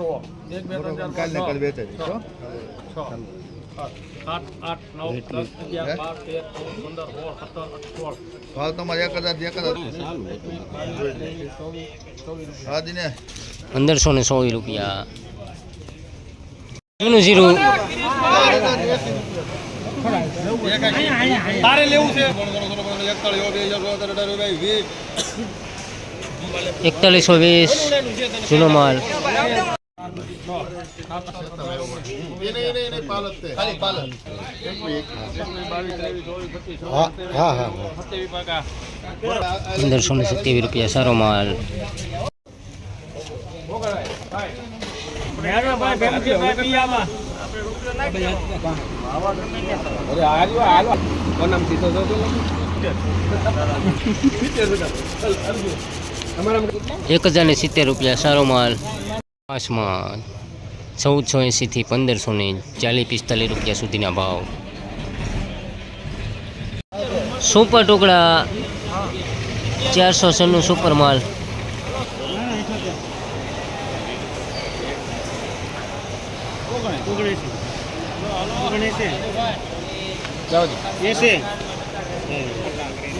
હો એક બે ત્રણ ચાર પાંચ છ. છ. આઠ આઠ નવ દસ અગિયાર બાર તેર ચૌદ પંદર સોળ સત્તર સોળ. ભાવ તમારે એક હજાર એક હજાર. હા પંદરસો ને સો રૂપિયા. જૂનું જીરું. તારે લેવું છે? એકતાલીસો વીસ. જૂનો માલ. પંદરસો ને સત્યાવીસ રૂપિયા સારો માલ એક હજાર ને સિત્તેર રૂપિયા સારો માલ. પાંચમાં ચૌદસો એંસીથી પંદરસો ને ચાલીસ પિસ્તાલીસ રૂપિયા સુધીના ભાવ. સુપર ટુકડા ચારસો સન્નું સુપર માલ.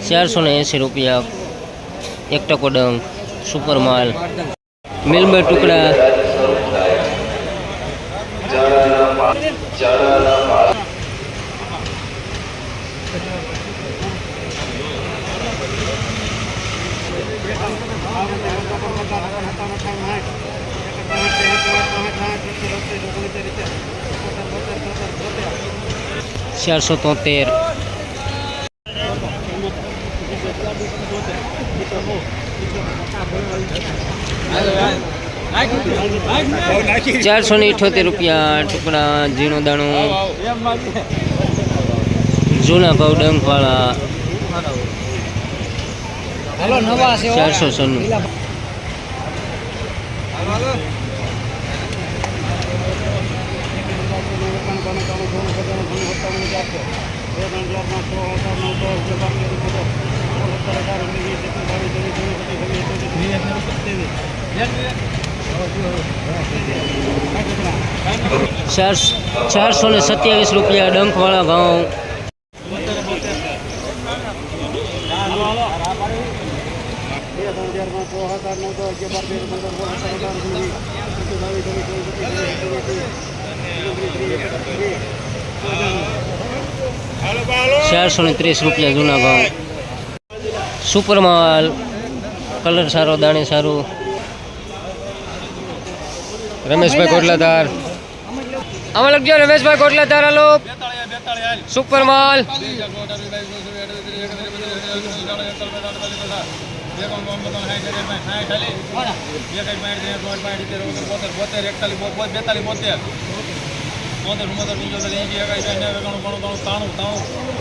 ચારસો ને એંસી રૂપિયા એક ટકો ડંગ સુપર માલ. મિલબર ટુકડા ચારસો તોતેર. ચારસો ને ઇઠોતેર રૂપિયા ટુકડા ઝીણો દાણો. જૂના ભાવ ડંખવાળા. ચારસો સન્નું ચારસો ને સત્યાવીસ રૂપિયા ડંખવાળા ઘઉં ચારસો ને ત્રીસ રૂપિયા જૂના ભાવ. સુપર માલ કલર સારો, દાણે સારું. રમેશભાઈ કોટલાદાર આમાં લખજો, રમેશભાઈ કોટલાદાર હાલો. સુપર માલ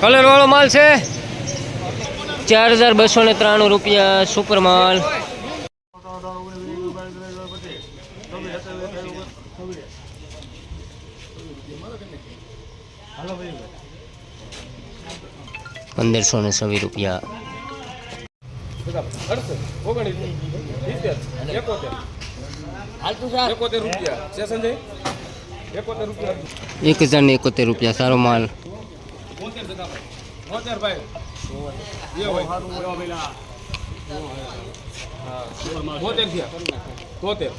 કલર વાળો માલ છે? ચાર હજાર બસો ને ત્રાણું રૂપિયા સુપર માલ. પંદરસો ને છવ્વીસ રૂપિયા. એકોતેર. રૂપિયા. છે સંજય? એકોતેર રૂપિયા. એક હજાર ને એકોતેર રૂપિયા સારો માલ. બોતેર ભાઈ બોતેર થયા. તોતેર.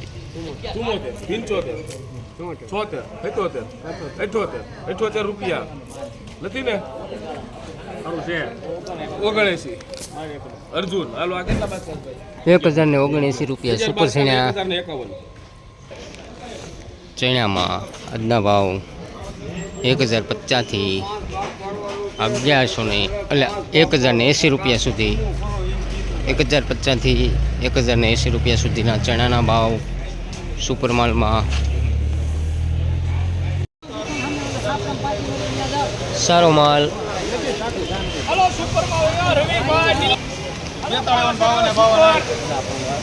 ચુમ્મોતેર પંચોતેર. છોતેર. અઠોતેર અઠોતેર અઠોતેર રૂપિયા. નથી ને? ઓગણએસી. અર્જુન હાલો આ કેટલા એક હજાર ને ઓગણએસી રૂપિયા સુપર ને ચણામાં આજના ભાવ એક હજાર પચાસથી અગિયારસો ને એટલે એક હજાર ને એંસી રૂપિયા સુધી. એક હજાર પચાસથી એક હજાર ને એંસી રૂપિયા સુધીના ચણાના ભાવ સુપર માલમાં સારો માલ બેતાળીસ બાવન ને બાવન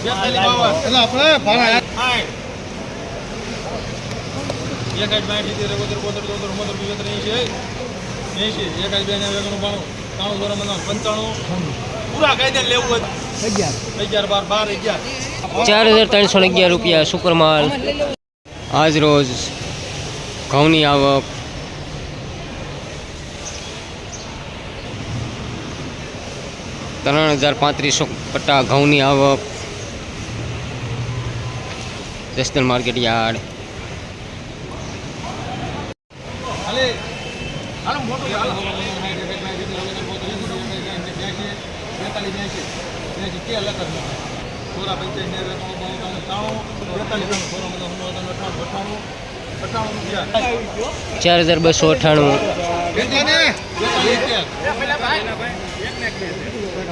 બેતાલીસ બાવન એટલે આપણે ભાડા એક જ બાઈટ સિત્તેર એકોતેર બોતેર ચોતેર ઉમોતેર પિચોતેર એંશી એંશી એક જ બે ને વેગણું બાણું ત્રાણું ચોરા મંગા પંચાણું પૂરા કાયદે લેવું હોય અગિયાર અગિયાર બાર બાર અગિયાર ચાર હજાર ત્રણસો અગિયાર રૂપિયા સુપર માલ આજ રોજ ઘઉંની આવક ત્રણ હજાર પાંત્રીસો પટ્ટા ઘઉંની આવક. નેશનલ માર્કેટ યાર્ડ ચાર હજાર બસો અઠાણું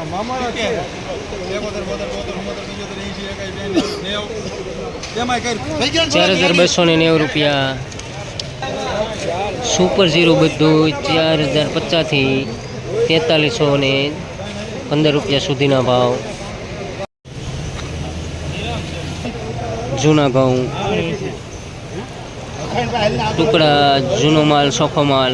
અઠાણું રૂપિયા ચાર હજાર બસો ચાર હજાર બસો ને નેવું રૂપિયા. સુપર ઝીરો બધું ચાર હજાર પચાસથી તેતાલીસો ને પંદર રૂપિયા સુધીના ભાવ. જૂના ઘઉં. ટુકડા જૂનો માલ સોખો માલ.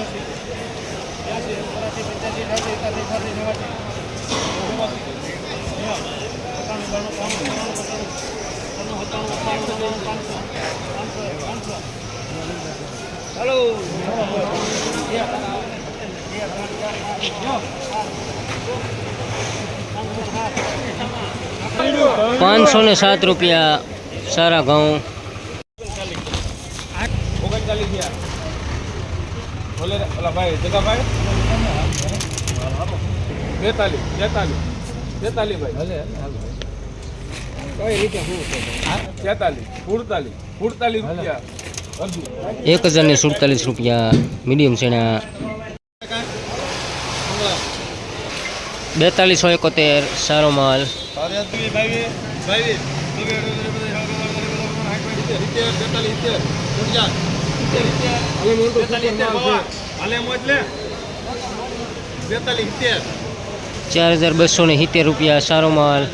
ટુકડા સારા પાંચસો ને સાત રૂપિયા સારા ઘઉં. ઓગણચાલીસ રે, ઓલા ભાઈ જગાભાઈ બેતાલીસ તેતાલીસ તેતાલીસ ભાઈ તેતાલીસ સુડતાલીસ સુડતાલીસ રૂપિયા એક હજાર ને સુડતાલીસ રૂપિયા મીડિયમ ચણા બેતાલીસો એકોતેર સારો માલ ચાર હજાર બસો ને સિત્તેર રૂપિયા સારો માલ.